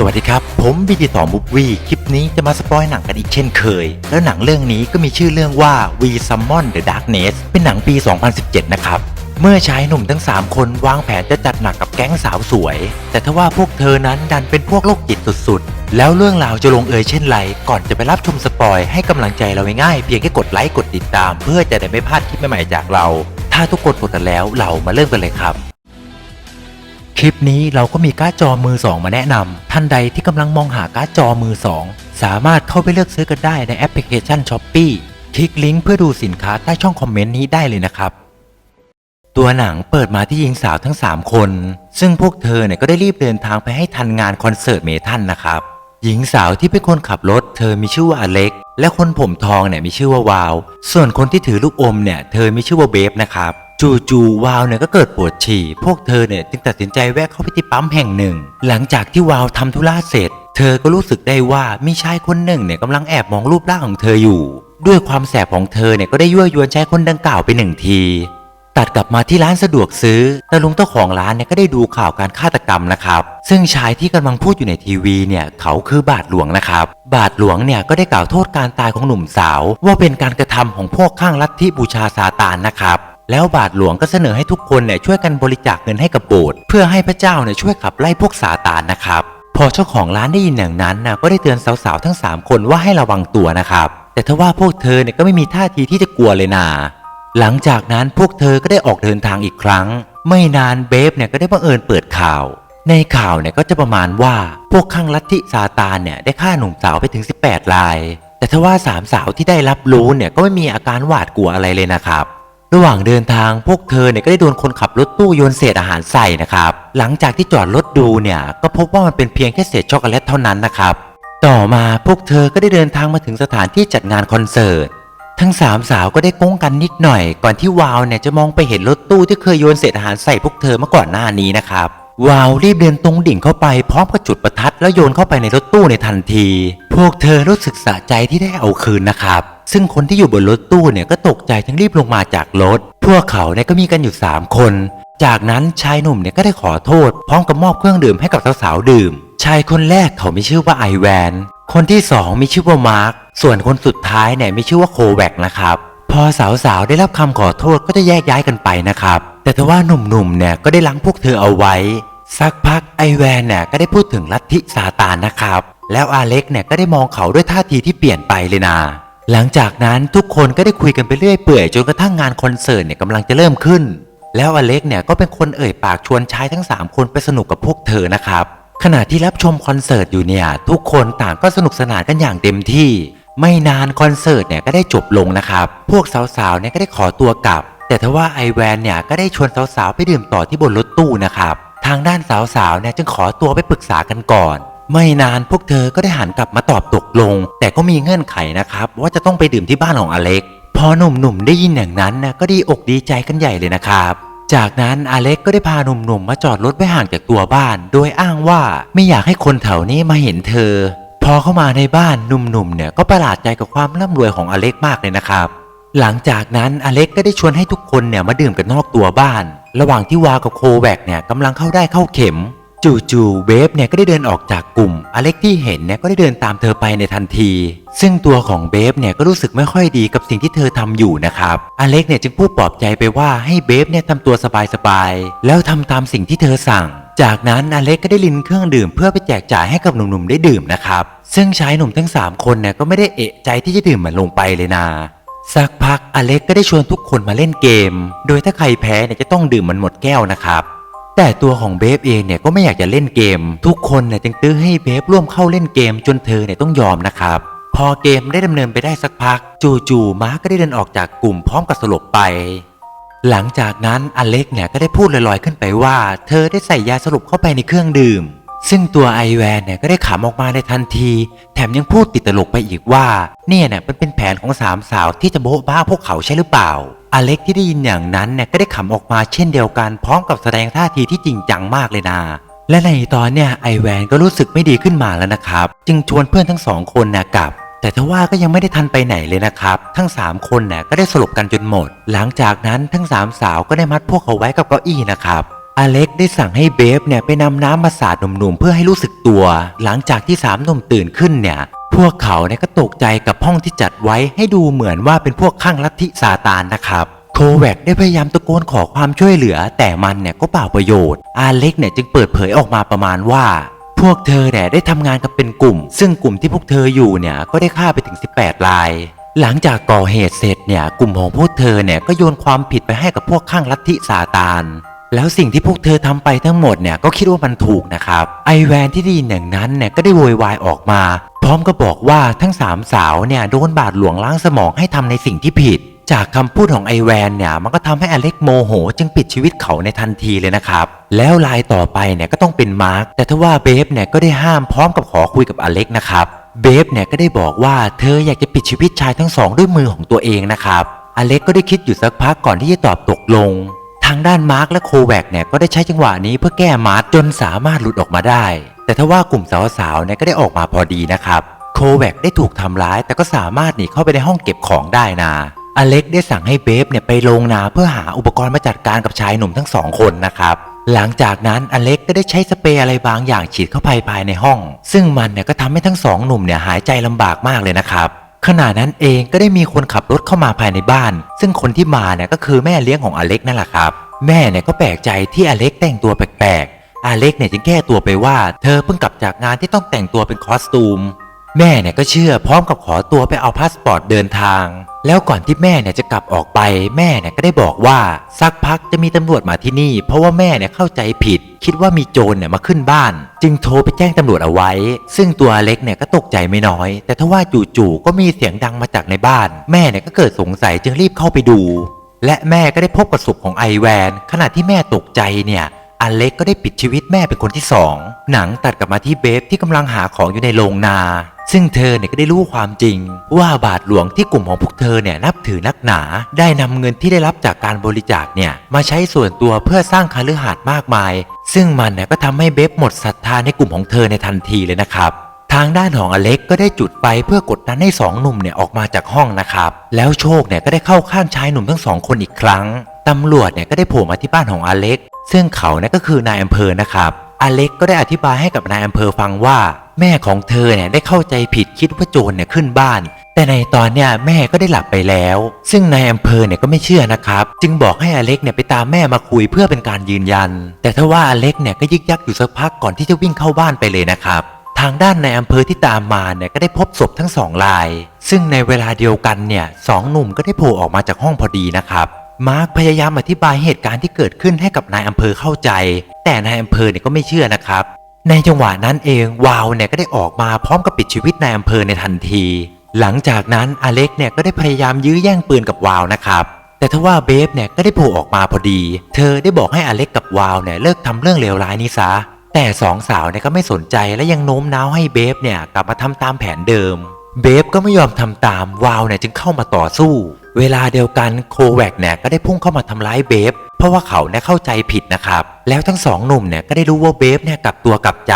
สวัสดีครับ ผมบีดีต่อมุกวีคลิปนี้จะมาสปอยหนังกันอีกเช่นเคย แล้วหนังเรื่องนี้ก็มีชื่อเรื่องว่า We Summon the Darkness เป็นหนังปี 2017 นะครับ เมื่อชายหนุ่มทั้ง 3 คนวางแผนจะจัดหนักกับแก๊งสาวสวย แต่ทว่าพวกเธอนั้นดันเป็นพวกโรคจิตสุดๆ แล้วเรื่องราวจะลงเอยเช่นไร ก่อนจะไปรับชมสปอยให้กำลังใจเราง่ายๆเพียงแค่กดไลค์กดติดตาม เพื่อจะได้ไม่พลาดคลิปใหม่ๆจากเรา ถ้าทุกคนกดกันแล้วเรามาเริ่มกันเลยครับ คลิปนี้เราก็มีการ์ดจอมือ 2 มาแนะนำท่านใดที่กำลังมองหาการ์ดจอมือ 2 สามารถเข้าไปเลือกซื้อกันได้ในแอปพลิเคชัน s h อ p e e คลิกลิงก์เพื่อดูสินค้าใต้ช่องคอมเมนต์นี้ได้เลยนะครับ ตัวหนังเปิดมาที่หญิงสาวทั้ง 3 คน ซึ่งพวกเธอเนี่ยก็ได้รีบเดินทางไปให้ทันงานคอนเสิร์ตเมทัลนะครับหญิงสาวที่เป็นคนขับรถ เธอมีชื่อว่าอเล็ก และคนผมทองเนี่ยมีชื่อว่าวาว ส่วนคนที่ถือลูกอมเนี่ยเธอมีชื่อว่าเบฟนะครับ จู่ๆวาวเนี่ยก็เกิดปวดฉี่ พวกเธอเนี่ยจึงตัดสินใจแวะเข้าไปที่ปั๊มแห่งหนึ่ง หลังจากที่วาวทำธุระเสร็จ เธอก็รู้สึกได้ว่ามีชายคนหนึ่งเนี่ยกำลังแอบมองรูปร่างของเธออยู่ ด้วยความแสบของเธอเนี่ยก็ได้ยั่วยวนชายคนดังกล่าวไปหนึ่งที ตัดกลับมาที่ร้านสะดวกซื้อ แต่ลุงเจ้าของร้านเนี่ยก็ได้ดูข่าวการฆาตกรรมนะครับ ซึ่งชายที่กำลังพูดอยู่ในทีวีเนี่ยเขาคือบาทหลวงนะครับ บาทหลวงเนี่ยก็ได้กล่าวโทษการตายของหนุ่มสาว ว่าเป็นการกระทำของพวกข้างลัทธิบูชาซาตานนะครับ แล้วบาทหลวงก็เสนอให้ทุกคนเนี่ยช่วยกันบริจาคเงินให้กับโบสถ์เพื่อให้พระเจ้าเนี่ยช่วยขับไล่พวกซาตานนะครับ พอเจ้าของร้านได้ยินอย่างนั้นนะก็ได้เตือนสาวๆทั้ง 3 คนว่าให้ระวังตัวนะครับ แต่ทว่าพวกเธอเนี่ยก็ไม่มีท่าทีที่จะกลัวเลยนาหลังจากนั้นพวกเธอก็ได้ออกเดินทางอีกครั้ง ไม่นานเบฟเนี่ยก็ได้บังเอิญเปิดข่าว ในข่าวเนี่ยก็จะประมาณว่าพวกข้างลัทธิซาตานเนี่ยได้ฆ่าหนุ่มสาวไปถึง 18ราย แต่ทว่าสามสาวที่ได้รับรู้เนี่ยก็ไม่มีอาการหวาดกลัวอะไรเลยนะครับ ระหว่างเดินทางพวกเธอเนี่ยก็ได้โดนคนขับรถตู้โยนเศษอาหารใส่นะครับ หลังจากที่จอดรถดูเนี่ยก็พบว่ามันเป็นเพียงแค่เศษช็อกโกแลตเท่านั้นนะครับ ต่อมาพวกเธอก็ได้เดินทางมาถึงสถานที่จัดงานคอนเสิร์ต ทั้งสามสาวก็ได้ก้งกันนิดหน่อย ก่อนที่วาวเนี่ยจะมองไปเห็นรถตู้ที่เคยโยนเศษอาหารใส่พวกเธอเมื่อก่อนหน้านี้นะครับวาวรีบเดินตรงดิ่งเข้าไปพร้อมกับจุดประทัดแล้วโยนเข้าไปในรถตู้ในทันที พวกเธอรู้สึกสะใจที่ได้เอาคืนนะครับ ซึ่งคนที่อยู่บนรถตู้เนี่ยก็ตกใจทั้งรีบลงมาจากรถ พวกเขาเนี่ยก็มีกันอยู่ 3 คน จากนั้นชายหนุ่มเนี่ยก็ได้ขอโทษ พร้อมกับมอบเครื่องดื่มให้กับสาวๆดื่ม ชายคนแรกเขามีชื่อว่าไอแวน คนที่สองมีชื่อว่ามาร์ค ส่วนคนสุดท้ายเนี่ยมีชื่อว่าโคแวกนะครับ พอสาวๆได้รับคำขอโทษก็จะแยกย้ายกันไปนะครับ แต่ทว่าหนุ่มๆเนี่ยก็ได้ล้างพวกเธอเอาไว้ สักพักไอแวนเนี่ยก็ได้พูดถึงลัทธิซาตานนะครับ แล้วอาเล็กเนี่ยก็ได้มองเขาด้วยท่าทีที่เปลี่ยนไปเลยนะ หลังจากนั้นทุกคนก็ได้คุยกันไปเรื่อยเปื่อยจนกระทั่งงานคอนเสิร์ตเนี่ยกำลังจะเริ่มขึ้น แล้วอเล็กเนี่ยก็เป็นคนเอ่ยปากชวนชายทั้ง 3 คนไปสนุกกับพวกเธอนะครับ ขณะที่รับชมคอนเสิร์ตอยู่เนี่ยทุกคนต่างก็สนุกสนานกันอย่างเต็มที่ ไม่นานคอนเสิร์ตเนี่ยก็ได้จบลงนะครับ พวกสาวๆเนี่ยก็ได้ขอตัวกลับ แต่ทว่าไอแวนเนี่ยก็ได้ชวนสาวๆไปดื่มต่อที่บนรถตู้นะครับทางด้านสาวๆเนี่ยจึงขอตัวไปปรึกษากันก่อน ไม่นานพวกเธอก็ได้หันกลับมาตอบตกลง แต่ก็มีเงื่อนไขนะครับ ว่าจะต้องไปดื่มที่บ้านของอเล็ก พอหนุ่มๆได้ยินอย่างนั้นนะก็ดีอกดีใจกันใหญ่เลยนะครับ จากนั้นอเล็กก็ได้พาหนุ่มๆมาจอดรถไว้ห่างจากตัวบ้าน โดยอ้างว่าไม่อยากให้คนแถวนี้มาเห็นเธอ พอเข้ามาในบ้านหนุ่มๆเนี่ยก็ประหลาดใจกับความร่ำรวยของอเล็กมากเลยนะครับหลังจากนั้นอเล็กก็ได้ชวนให้ทุกคนเนี่ยมาดื่มกันนอกตัวบ้าน ระหว่างที่วากับโคแวกเนี่ยกำลังเข้าได้เข้าเข็ม จู่ๆเวฟเนี่ยก็ได้เดินออกจากกลุ่ม อเล็กที่เห็นเนี่ยก็ได้เดินตามเธอไปในทันที ซึ่งตัวของเบฟเนี่ยก็รู้สึกไม่ค่อยดีกับสิ่งที่เธอทำอยู่นะครับ อเล็กเนี่ยจึงพูดปลอบใจไปว่าให้เบฟเนี่ยทำตัวสบายๆ แล้วทำตามสิ่งที่เธอสั่ง จากนั้นอเล็กก็ได้ลินเครื่องดื่มเพื่อไปแจกจ่ายให้กับหนุ่มๆได้ดื่มนะครับ ซึ่งชายหนุ่มทั้ง 3 คนเนี่ยก็ไม่ได้เอะใจที่จะดื่มมันลงไปเลยนะสักพักอเล็กก็ได้ชวนทุกคนมาเล่นเกม โดยถ้าใครแพ้เนี่ยจะต้องดื่มมันหมดแก้วนะครับ แต่ตัวของเบฟเองเนี่ยก็ไม่อยากจะเล่นเกม ทุกคนเนี่ยจึงตื้อให้เบฟร่วมเข้าเล่นเกมจนเธอเนี่ยต้องยอมนะครับพอเกมได้ดำเนินไปได้สักพัก จู่ๆมาร์คก็ได้เดินออกจากกลุ่มพร้อมกับสลบไป หลังจากนั้นอเล็กเนี่ยก็ได้พูดลอยๆขึ้นไปว่า เธอได้ใส่ยาสลบเข้าไปในเครื่องดื่ม ซึ่งตัวไอแวนเนี่ยก็ได้ขำออกมาในทันที แถมยังพูดติดตลกไปอีกว่า เนี่ยเนี่ยมันเป็นแผนของสามสาวที่จะโบ๊ะบ้าพวกเขาใช่หรือเปล่า อเล็กที่ได้ยินอย่างนั้นเนี่ยก็ได้ขำออกมาเช่นเดียวกัน พร้อมกับแสดงท่าทีที่จริงจังมากเลยนะและในตอนเนี่ยไอแวนก็รู้สึกไม่ดีขึ้นมาแล้วนะครับ จึงชวนเพื่อนทั้งสองคนนะกลับ แต่ทว่าก็ยังไม่ได้ทันไปไหนเลยนะครับ ทั้ง 3 คนเนี่ยก็ได้สลบกันจนหมด หลังจากนั้นทั้ง 3 สาวก็ได้มัดพวกเขาไว้กับเก้าอี้นะครับอเล็กได้สั่งให้เบฟเนี่ยไปนำน้ำมาสาดหนุ่มๆเพื่อให้รู้สึกตัว หลังจากที่สามหนุ่มตื่นขึ้นเนี่ย พวกเขาเนี่ยก็ตกใจกับห้องที่จัดไว้ให้ดูเหมือนว่าเป็นพวกข้างลัทธิซาตานนะครับโคแวกได้พยายามตะโกนขอความช่วยเหลือ แต่มันเนี่ยก็เปล่าประโยชน์ อาเล็กเนี่ยจึงเปิดเผยออกมาประมาณว่า พวกเธอเนี่ยได้ทำงานกันเป็นกลุ่ม ซึ่งกลุ่มที่พวกเธออยู่เนี่ยก็ได้ฆ่าไปถึง 18 ราย หลังจากก่อเหตุเสร็จเนี่ยกลุ่มของพวกเธอเนี่ยก็โยนความผิดไปให้กับพวกข้างลัทธิซาตานแล้วสิ่งที่พวกเธอทำไปทั้งหมดเนี่ยก็คิดว่ามันถูกนะครับ ไอแวนที่ได้ยินอย่างนั้นเนี่ยก็ได้โวยวายออกมา พร้อมกับอกว่าทั้งสามสาวเนี่ยโดนบาดหลวงล้างสมองให้ทำในสิ่งที่ผิด จากคำพูดของไอแวนเนี่ยมันก็ทำให้อเล็กโมโห จึงปิดชีวิตเขาในทันทีเลยนะครับ แล้วลายต่อไปเนี่ยก็ต้องเป็นมาร์คแต่ถ้าว่าเบฟเนี่ยก็ได้ห้ามพร้อมกับขอคุยกับอเล็กนะครับเบฟเนี่ยก็ได้บอกว่าเธออยากจะปิดชีวิตชายทั้งสองด้วยมือของตัวเองนะครับอเล็กก็ได้คิดอยู่สักพักก่อนที่จะตอบตกลง ทางด้านมาร์คและโคแวกเนี่ยก็ได้ใช้จังหวะนี้เพื่อแก้มาร์จนสามารถหลุดออกมาได้ แต่ถ้าว่ากลุ่มสาวๆเนี่ยก็ได้ออกมาพอดีนะครับ โคแวกได้ถูกทำร้าย แต่ก็สามารถหนีเข้าไปในห้องเก็บของได้นะอเล็กได้สั่งให้เบฟเนี่ยไปโรงนาเพื่อหาอุปกรณ์มาจัดการกับชายหนุ่มทั้งสองคนนะครับหลังจากนั้นอเล็กก็ได้ใช้สเปรย์อะไรบางอย่างฉีดเข้าไปภายในห้อง ซึ่งมันเนี่ยก็ทำให้ทั้งสองหนุ่มเนี่ยหายใจลำบากมากเลยนะครับขณะนั้นเองก็ได้มีคนขับรถเข้ามาภายในบ้าน ซึ่งคนที่มาเนี่ยก็คือแม่เลี้ยงของอเล็กนั่นแหละครับ แม่เนี่ยก็แปลกใจที่อเล็กแต่งตัวแปลก ๆอเล็กเนี่ยจึงแก้ตัวไปว่า เธอเพิ่งกลับจากงานที่ต้องแต่งตัวเป็นคอสตูม แม่เนี่ยก็เชื่อพร้อมกับขอตัวไปเอาพาสปอร์ตเดินทาง แล้วก่อนที่แม่เนี่ยจะกลับออกไป แม่เนี่ยก็ได้บอกว่าสักพักจะมีตำรวจมาที่นี่ เพราะว่าแม่เนี่ยเข้าใจผิด คิดว่ามีโจรเนี่ยมาขึ้นบ้าน จึงโทรไปแจ้งตำรวจเอาไว้ ซึ่งตัวอเล็กเนี่ยก็ตกใจไม่น้อย แต่ทว่าจู่ๆก็มีเสียงดังมาจากในบ้าน แม่เนี่ยก็เกิดสงสัยจึงรีบเข้าไปดูและแม่ก็ได้พบกับศพของไอแวน ขณะที่แม่ตกใจเนี่ย อเล็กก็ได้ปิดชีวิตแม่เป็นคนที่สองหนังตัดกลับมาที่เบฟที่กำลังหาของอยู่ในโรงนา ซึ่งเธอเนี่ยก็ได้รู้ความจริง ว่าบาทหลวงที่กลุ่มของพวกเธอเนี่ยนับถือนักหนา ได้นำเงินที่ได้รับจากการบริจาคเนี่ยมาใช้ส่วนตัวเพื่อสร้างคฤหาดมากมาย ซึ่งมันเนี่ยก็ทำให้เบฟหมดศรัทธาในกลุ่มของเธอในทันทีเลยนะครับ ทางด้านของอเล็กก็ได้จุดไฟเพื่อกดดันให้สองหนุ่มเนี่ยออกมาจากห้องนะครับ แล้วโชคเนี่ยก็ได้เข้าข้างชายหนุ่มทั้งสองคนอีกครั้งตำรวจเนี่ยก็ได้โผล่มาที่บ้านของอเล็ก ซึ่งเขาเนี่ยก็คือนายอำเภอนะครับอเล็กก็ได้อธิบายให้กับนายอำเภอฟังว่า แม่ของเธอเนี่ยได้เข้าใจผิดคิดว่าโจรเนี่ยขึ้นบ้าน แต่ในตอนเนี้ยแม่ก็ได้หลับไปแล้ว ซึ่งนายอำเภอเนี่ยก็ไม่เชื่อนะครับ จึงบอกให้อเล็กเนี่ยไปตามแม่มาคุยเพื่อเป็นการยืนยัน แต่ถ้าว่าอเล็กเนี่ยก็ยึกยักอยู่สักพักก่อนที่จะวิ่งเข้าบ้านไปเลยนะครับ ทางด้านในอำเภอที่ตามมาเนี่ยก็ได้พบศพทั้งสองราย ซึ่งในเวลาเดียวกันเนี่ยสองหนุ่มก็ได้โผล่ออกมาจากห้องพอดีนะครับมาร์คพยายามอธิบายเหตุการณ์ที่เกิดขึ้นให้กับนายอำเภอเข้าใจ แต่นายอำเภอเนี่ยก็ไม่เชื่อนะครับ ในจังหวะนั้นเองวาวเนี่ยก็ได้ออกมาพร้อมกับปิดชีวิตนายอำเภอในทันที หลังจากนั้นอเล็กเนี่ยก็ได้พยายามยื้อแย่งปืนกับวาวนะครับ แต่ทว่าเบฟเนี่ยก็ได้โผล่ออกมาพอดี เธอได้บอกให้อเล็กกับวาวเนี่ยเลิกทำเรื่องเลวร้ายนี้ซะ แต่สองสาวเนี่ยก็ไม่สนใจและยังโน้มน้าวให้เบฟเนี่ยกลับมาทำตามแผนเดิม เบฟก็ไม่ยอมทำตามวาวเนี่ยจึงเข้ามาต่อสู้ เวลาเดียวกันโคแวกเนี่ยก็ได้พุ่งเข้ามาทำร้ายเบฟเพราะว่าเขาเนี่ยเข้าใจผิดนะครับ แล้วทั้งสองหนุ่มเนี่ยก็ได้รู้ว่าเบฟเนี่ยกลับตัวกลับใจ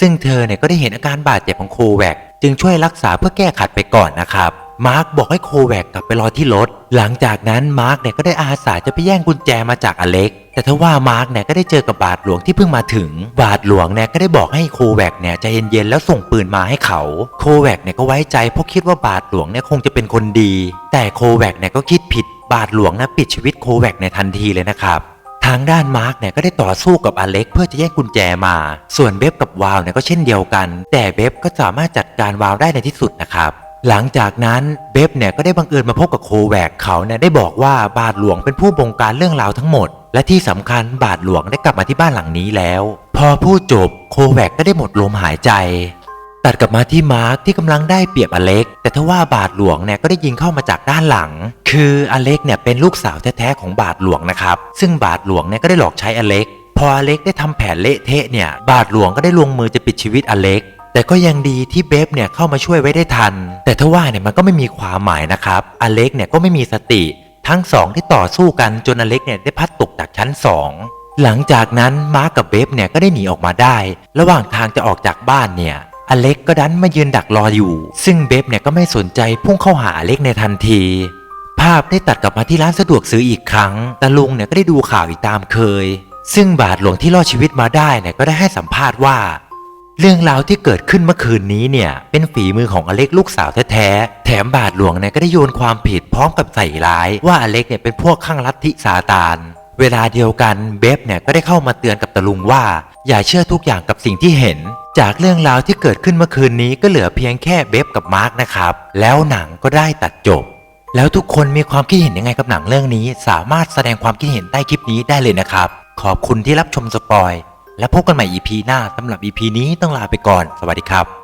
ซึ่งเธอเนี่ยก็ได้เห็นอาการบาดเจ็บของโคแวกจึงช่วยรักษาเพื่อแก้ขัดไปก่อนนะครับ มาร์คบอกให้โคแวกกลับไปรอที่รถ หลังจากนั้นมาร์คเนี่ยก็ได้อาสาจะไปแย่งกุญแจมาจากอเล็ก แต่ทว่ามาร์คเนี่ยก็ได้เจอกับบาทหลวงที่เพิ่งมาถึง บาทหลวงเนี่ยก็ได้บอกให้โคแวกเนี่ยใจเย็นๆแล้วส่งปืนมาให้เขา โคแวกเนี่ยก็ไว้ใจเพราะคิดว่าบาทหลวงเนี่ยคงจะเป็นคนดี แต่โคแวกเนี่ยก็คิดผิด บาทหลวงนะปิดชีวิตโคแวกในทันทีเลยนะครับทางด้านมาร์กเนี่ยก็ได้ต่อสู้กับอเล็กเพื่อจะแย่งกุญแจมา ส่วนเบฟกับวาวเนี่ยก็เช่นเดียวกัน แต่เบฟก็สามารถจัดการวาวได้ในที่สุดนะครับ หลังจากนั้นเบฟเนี่ยก็ได้บังเอิญมาพบกับโคแวกเขาเนี่ยได้บอกว่าบาทหลวงเป็นผู้บงการเรื่องราวทั้งหมด และที่สำคัญบาทหลวงได้กลับมาที่บ้านหลังนี้แล้ว พอพูดจบโคแวกก็ได้หมดลมหายใจ ตัดกลับมาที่มาร์คที่กำลังได้เปรียบอเล็ก แต่ทว่าบาทหลวงเนี่ยก็ได้ยิงเข้ามาจากด้านหลัง คืออเล็กเนี่ยเป็นลูกสาวแท้ๆของบาทหลวงนะครับซึ่งบาทหลวงเนี่ยก็ได้หลอกใช้อเล็กพออเล็กได้ทำแผนเละเทะเนี่ย บาทหลวงก็ได้ลงมือจะปิดชีวิตอเล็ก แต่ก็ยังดีที่เบฟเนี่ยเข้ามาช่วยไว้ได้ทัน แต่ทว่าเนี่ยมันก็ไม่มีความหมายนะครับอเล็กเนี่ยก็ไม่มีสติ ทั้งสองที่ต่อสู้กันจนอเล็กเนี่ยได้พัดตกจากชั้นสองหลังจากนั้นมาร์กกับเบฟเนี่ยก็ได้หนีออกมาได้ ระหว่างทางจะออกจากบ้านเนี่ยอเล็กก็ดันมายืนดักรออยู่ ซึ่งเบฟเนี่ยก็ไม่สนใจพุ่งเข้าหาอเล็กในทันที ภาพได้ตัดกลับมาที่ร้านสะดวกซื้ออีกครั้งตาลุงเนี่ยก็ได้ดูข่าวอีกตามเคย ซึ่งบาทหลวงที่รอดชีวิตมาได้เนี่ยก็ได้ให้สัมภาษณ์ว่า เรื่องราวที่เกิดขึ้นเมื่อคืนนี้เนี่ยเป็นฝีมือของอเล็กลูกสาวแท้ๆแถมบาทหลวงเนี่ยก็ได้โยนความผิดพร้อมกับใส่ร้าย ว่าอเล็กเนี่ยเป็นพวกข้างลัทธิซาตาน เวลาเดียวกันเบฟเนี่ยก็ได้เข้ามาเตือนกับตะลุงว่า อย่าเชื่อทุกอย่างกับสิ่งที่เห็น จากเรื่องราวที่เกิดขึ้นเมื่อคืนนี้ก็เหลือเพียงแค่เบฟกับมาร์กนะครับแล้วหนังก็ได้ตัดจบ แล้วทุกคนมีความคิดเห็นยังไงกับหนังเรื่องนี้ สามารถแสดงความคิดเห็นใต้คลิปนี้ได้เลยนะครับขอบคุณที่รับชมสปอย และพบกันใหม่ EP หน้าสำหรับ EP นี้ต้องลาไปก่อน สวัสดีครับ